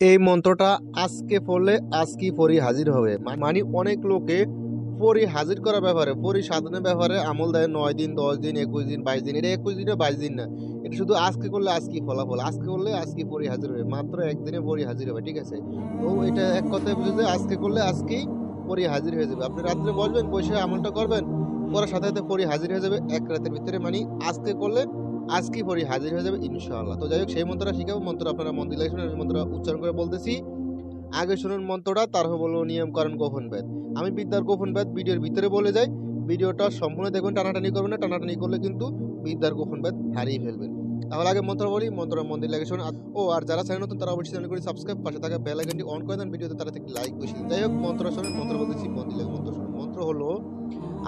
এই মন্ত্রটা আজকে পড়লে আজকে পরি হাজির হবে। মানে অনেক লোকে পরি হাজির করার ব্যাপারে, পরি সাধনের ব্যাপারে আমল দেয় নয় দিন, দশ দিন, একুশ দিন, বাইশ দিন। এটা একুশ দিনে, বাইশ দিন না। এটা শুধু আজকে করলে আজকে ফলাফল। আজকে করলে আজকে পরি হাজির হবে। মাত্র একদিনে পরি হাজির হবে, ঠিক আছে? তো এটা এক কথায় বুঝে আজকে করলে আজকেই পরি হাজির হয়ে যাবে। আপনি রাত্রে বসবেন, বসে আমলটা করবেন পরে সাথে সাথে পরি হাজির হয়ে যাবে এক রাতের ভিতরে। মানে আজকে করলে আজকেই পরি হাজির হয়ে যাবে ইনশাআল্লাহ। তো যাই হোক সেই মন্ত্রটা শিখাবো। মন্ত্র আপনারা মন দিলে শুনুন মন্ত্র উচ্চারণ করে বলতেছি। আগে শুনুন মন্ত্রটা, তারপর বলব নিয়ম, কারণ গোপন বেদ আমি বিদ্যার গোপন বেদ ভিডিওর ভিতরে বলে যাই। ভিডিওটা সম্পূর্ণ দেখবেন টানাটানি করবেন না। টানাটানি করলে কিন্তু বিদ্যার গোপন বেদ হারিয়ে ফেলবেন। তাহলে আগে মন্ত্র বলি মন্ত্র মন্দির লাগে শুনুন। ও, আর যারা চ্যানেল নতুন, তারা অবশ্যই চ্যানেল করে সাবস্ক্রাইব, পাশে থাকা বেল আইকনটি অন করে দেন। ভিডিওতে তারা থেকে লাইক বেশি যাই হোক মন্ত্র শুনুন, মন্ত্র বলতেছি মন্দির লাগে মন্ত্র শুনুন। মন্ত্র হলো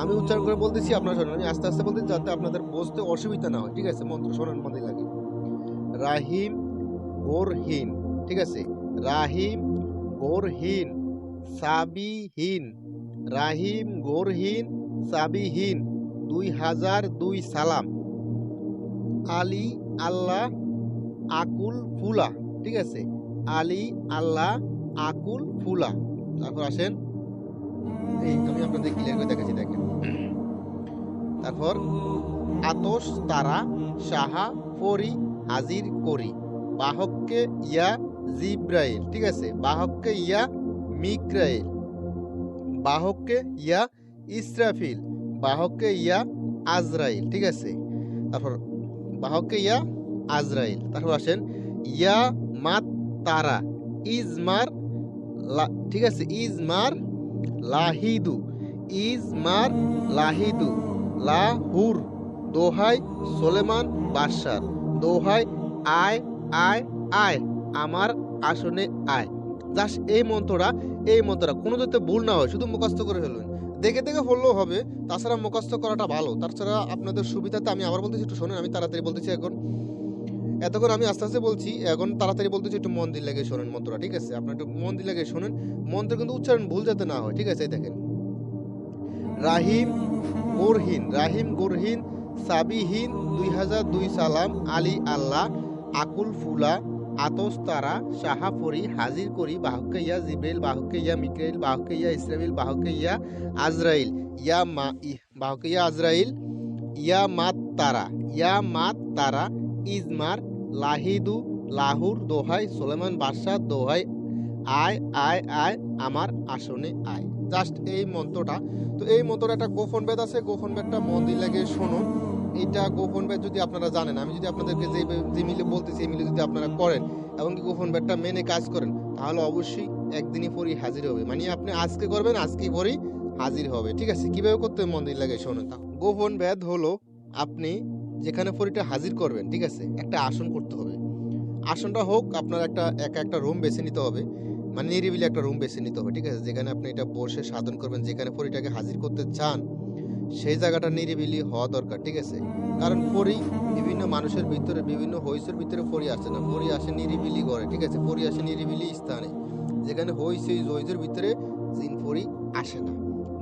আমি উচ্চারণ করে বলতেছি, আপনারা শোনেন, আমি আস্তে আস্তে বলতেছি যাতে আপনাদের বুঝতে অসুবিধা না হয়। ঠিক আছে, মন্ত্র শোনেন মন্দির লাগে। রাহিম গোরহীন, ঠিক আছে? রাহিম গোরহীন, সাবিহীন। রাহিম গোরহীন, সাবিহীন। দুই হাজার দুই সালাম। আলী আল্লাহ আকুল ফুলা, ঠিক আছে? আলী আল্লাহ আকুল ফুলা। তারপর আসেন আপনাদের ক্লিয়ার করে দেখাচ্ছি দেখেন। তারপর আতস তারা, সাহা, ফরি, হাজির, করি। বাহককে ইয়া, জিব্রাইল, ঠিক আছে? বাহককে ইয়া, মিক্রাইল। বাহককে ইয়া, ইসরাফিল। বাহককে ইয়া, আজরাইল, ঠিক আছে? তারপর বাহককে ইয়া, আজরাইল। তারপর আসেন, ইয়া, মাত, তারা। ইজমার ঠিক আছে? ইজমার লাহিদু। ইজমার, লাহিদু, লাহুর, দোহাই, সোলেমান, বাদশার। দোহাই আয় আয় আয় আমার আসনে আয় জাস্ট এই মন্ত্রটা এই মন্ত্রটা। কোনো যাতে ভুল না হয়, শুধু মুখস্থ করে ফেলবেন দেখে দেখে পড়লেও হবে, তাছাড়া মুখস্থ করাটা ভালো। তাছাড়া আপনাদের সুবিধাতে আমি আবার বলতেছি, একটু শোনেন, আমি তাড়াতাড়ি বলতেছি এখন। এতক্ষণ আমি আস্তে আস্তে বলছি, এখন তাড়াতাড়ি বলতেছি, একটু মন দিয়ে লেগে শোনেন মন্ত্রটা, ঠিক আছে? আপনার একটু মন দিয়ে লেগে শোনেন। মন্ত্র কিন্তু উচ্চারণ ভুল যাতে না হয়, ঠিক আছে? দেখেন। রাহিম গোরহীন রাহিম গোরহীন, সাবিহীন, দুই হাজার দুই সালাম, আলী আল্লাহ, আকুল ফুলা, আতস তারা সাহাফরি হাজির করি বাহকে ইয়া জিব্রাইল বাহকে ইয়া মিকাইল বাহকে ইয়া ইসরাইল বাহকে ইয়া আজরাইল, ইয়া মা ই- বাহকে ইয়া আজরাইল, ইয়া মাত তারা, ইয়া মাত তারা, ইজমার, লাহিদু, লাহুর, দোহাই সোলেমান বাদশাহ, দোহাই, আয় আয় আয়, আমার আসনে আয়। জাস্ট এই মন্ত্রটা। তো এই মন্ত্রটা একটা গোপন বেদ আছে, গোপন বেদটা মন দিয়ে লাগে শোনো। এটা গোপন বেদ যদি আপনারা জানেন, আমি যদি আপনাদেরকে যে যে মিলে বলতেছি, এই মিলে যদি আপনারা করেন এবং কি গোপন বেদটা মেনে কাজ করেন, তাহলে অবশ্যই একদিনই পরই হাজির হবে। মানে আপনি আজকে করবেন, আজকেই পরই হাজির হবে। ঠিক আছে? কীভাবে করতে হবে মন দিয়ে লাগে শোনেন তা গোপন বেদ হলো আপনি যেখানে পরিটা হাজির করবেন, ঠিক আছে? একটা আসন করতে হবে। আসনটা হোক, আপনার একটা এক একটা রুম বেছে নিতে হবে। মানে নিরিবিলি একটা রুম বেছে নিতে হবে, ঠিক আছে? যেখানে আপনি এটা বসে সাধন করবেন, যেখানে পরিটাকে হাজির করতে চান, সেই জায়গাটা নিরিবিলি হওয়া দরকার, ঠিক আছে? কারণ পরি বিভিন্ন মানুষের ভিতরে, বিভিন্ন হইসের ভিতরে পরি আসে না। পরি আসে নিরিবিলি ঘরে, ঠিক আছে? পরি আসে নিরিবিলি স্থানে, যেখানে হইসে হইসের ভিতরে জিন পরি আসে না।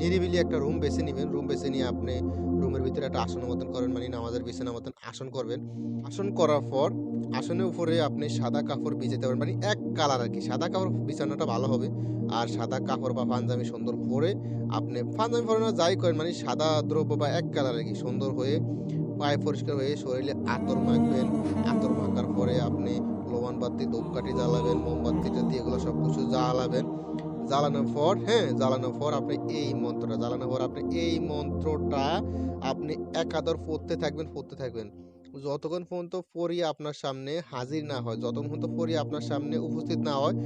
নিরিবিলি একটা রুম বেছে নেবেন। রুম বেছে নিয়ে আপনি রুমের ভিতরে একটা আসন মতন করেন মানে নামাজের বিছানা মতন আসন করবেন। আসন করার পর আসনের উপরে আপনি সাদা কাপড় বিছাতে পারেন মানে এক কালার আর কি সাদা কাপড় বিছানাটা ভালো হবে আর সাদা কাপড় বা পাঞ্জাবি সুন্দর পরে আপনি পাঞ্জাবি পরে না, যাই করেন মানে সাদা দ্রব্য বা এক কালার আর কি সুন্দর হয়ে পায়ে পরিষ্কার হয়ে শরীরে আতর মাখবেন। আতর মাখার পরে আপনি লোবান বাতি, ধূপকাঠি জ্বালাবেন মোমবাতিটা দিয়ে এগুলো সব কিছু জ্বালাবেন। জ্বালানোর পর হ্যাঁ জ্বালানোর পর আপনি এই মন্ত্রটা, জ্বালানোর পর আপনি এই মন্ত্রটা আপনি একাদর পড়তে থাকবেন পড়তে থাকবেন। যতক্ষণ পর্যন্ত পড়ি আপনার সামনে হাজির না হয়, যতক্ষণ পর্যন্ত পড়ি আপনার সামনে উপস্থিত না হয়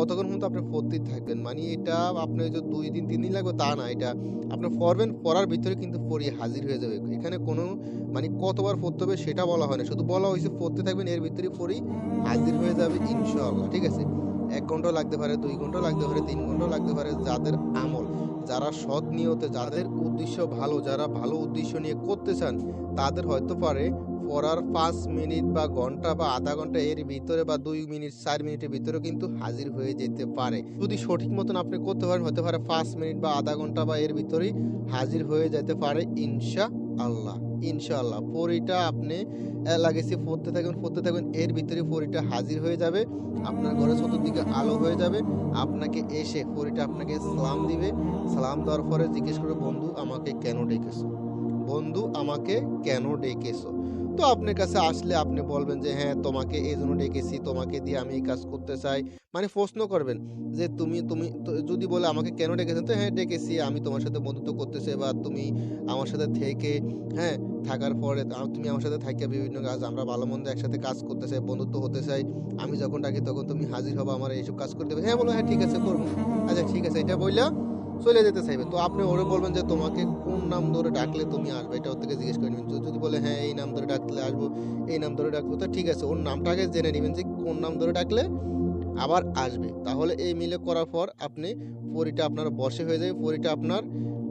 অতক্ষণ পর্যন্ত আপনি পড়তেই থাকবেন। মানে এটা আপনি যে দুই দিন, তিন দিন লাগবে তা না, এটা আপনি পড়বেন, পড়ার ভিতরে কিন্তু পড়ি হাজির হয়ে যাবে। এখানে কোনো মানে কতবার পড়তে হবে সেটা বলা হয় না, শুধু বলা হয়েছে পড়তে থাকবেন, এর ভিতরে পড়ি হাজির হয়ে যাবে ইনশাআল্লাহ, ঠিক আছে? এক ঘণ্টা লাগতে পারে, দুই ঘণ্টা লাগতে পারে, তিন ঘণ্টা লাগতে পারে যাদের আমল, যারা সৎ নিয়তে, যাদের উদ্দেশ্য ভালো, যারা ভালো উদ্দেশ্য নিয়ে করতে চান, তাদের হয়তো পারে পড়ার পাঁচ মিনিট বা ঘণ্টা বা আধা ঘণ্টা এর ভিতরে বা দুই মিনিট, চার মিনিটের ভিতরে কিন্তু হাজির হয়ে যেতে পারে। যদি সঠিক মতন আপনি করতে পারেন, হতে পারে পাঁচ মিনিট বা আধা ঘণ্টা বা এর ভিতরেই হাজির হয়ে যেতে পারে, ইনশা আল্লাহ ইনশাআল্লাহ। পরিটা আপনি আহ, লাগাইছি পড়তে থাকবেন পড়তে থাকবেন এর ভিতরে পরিটা হাজির হয়ে যাবে। আপনার ঘরের চতুর্দিকে আলো হয়ে যাবে। আপনাকে এসে পরিটা আপনাকে সালাম দিবে। সালাম দেওয়ার পরে জিজ্ঞেস করবে বন্ধু আমাকে কেন ডেকেছো? বন্ধু আমাকে কেন ডেকেছো? তো আপনার কাছে আসলে আপনি বলবেন যে হ্যাঁ তোমাকে এই জন্য ডেকেছি, তোমাকে দিয়ে আমি এই কাজ করতে চাই। মানে প্রশ্ন করবেন যে, তুমি তুমি যদি বলে আমাকে কেন ডেকেছেন? তো হ্যাঁ ডেকেছি, আমি তোমার সাথে বন্ধুত্ব করতে চাই বা তুমি আমার সাথে থেকে হ্যাঁ থাকার পরে তুমি আমার সাথে থাকিয়া বিভিন্ন কাজ, আমরা ভালো মন্দ একসাথে কাজ করতে চাই, বন্ধুত্ব হতে চাই। আমি যখন ডাকি তখন তুমি হাজির হব, আমার এইসব কাজ করতে হবে হ্যাঁ বলো হ্যাঁ ঠিক আছে, করব। আচ্ছা ঠিক আছে, এটা বললা চলে যেতে চাইবে। তো আপনি ওরে বলবেন যে, তোমাকে কোন নাম ধরে ডাকলে তুমি আসবে? এটা ওর থেকে জিজ্ঞেস করে নেবেন। যদি বলে হ্যাঁ এই নাম ধরে ডাকলে আসব, এই নাম ধরে ডাকবো, তো ঠিক আছে, ওর নামটাকে জেনে নেবেন যে, কোন নাম ধরে ডাকলে আবার আসবে। তাহলে এই মিলে করার পর আপনি পরিটা আপনার বসে হয়ে যাবে, পরিটা আপনার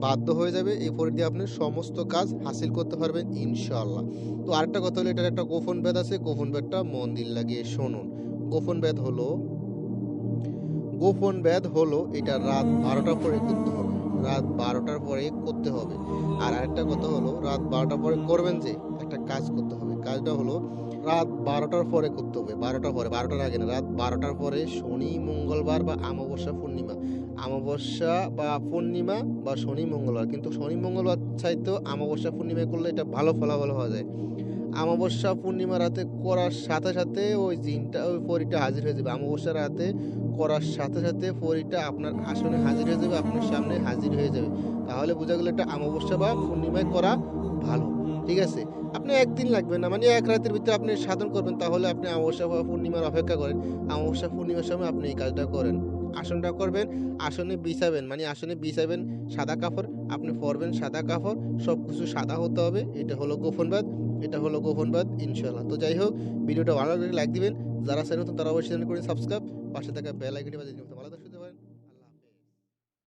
বাধ্য হয়ে যাবে, এই পরি দিয়ে আপনি সমস্ত কাজ হাসিল করতে পারবেন ইনশাআল্লাহ। তো আরেকটা কথা হলো, এটার একটা গোপন বেদ আছে, গোপন বেদটা মন দিল লাগিয়ে শুনুন। গোপন বেদ হলো গোপন বেদ হলো এটা রাত বারোটার পরে করতে হবে। রাত বারোটার পরে করতে হবে। আর আরেকটা কথা হলো, রাত বারোটার পরে করবেন যে, একটা কাজ করতে হবে। কাজটা হলো, রাত বারোটার পরে করতে হবে। বারোটার পরে, বারোটার আগে না, রাত বারোটার পরে শনি, মঙ্গলবার বা অমাবস্যা, পূর্ণিমা। অমাবস্যা বা পূর্ণিমা বা শনি, মঙ্গলবার। কিন্তু শনি, মঙ্গলবার চাইতেও অমাবস্যা, পূর্ণিমা করলে এটা ভালো ফলাফল হওয়া যায়। অমাবস্যা পূর্ণিমা রাতে করার সাথে সাথে ওই জিনটা, ওই পরীটা হাজির হয়ে যাবে। অমাবস্যা রাতে করার সাথে সাথে পরীটা আপনার আসনে হাজির হয়ে যাবে, আপনার সামনে হাজির হয়ে যাবে। তাহলে বোঝা গেল এটা অমাবস্যা বা পূর্ণিমায় করা ভালো, ঠিক আছে? আপনি একদিন লাগবে না মানে এক রাতের ভিতরে আপনি সাধন করবেন, তাহলে আপনি অমাবস্যা বা পূর্ণিমার অপেক্ষা করেন। অমাবস্যা পূর্ণিমার সময় আপনি এই কাজটা করেন। আসনটা করবেন, আসনে বিছাবেন মানে আসনে বিছাবেন সাদা কাপড়, আপনি পরবেন সাদা কাপড় সব কিছু সাদা হতে হবে, এটা হলো গোপনবাদ এটা হলো গোপনবাদ ইনশাল্লাহ তো যাই হোক, ভিডিওটা ভালো লাগলে লাইক দিবেন। যারা চ্যানেল তারা অবশ্যই করে সাবস্ক্রাইব পাশে থাকা বেল আইকনটি বাজিয়ে ভালো।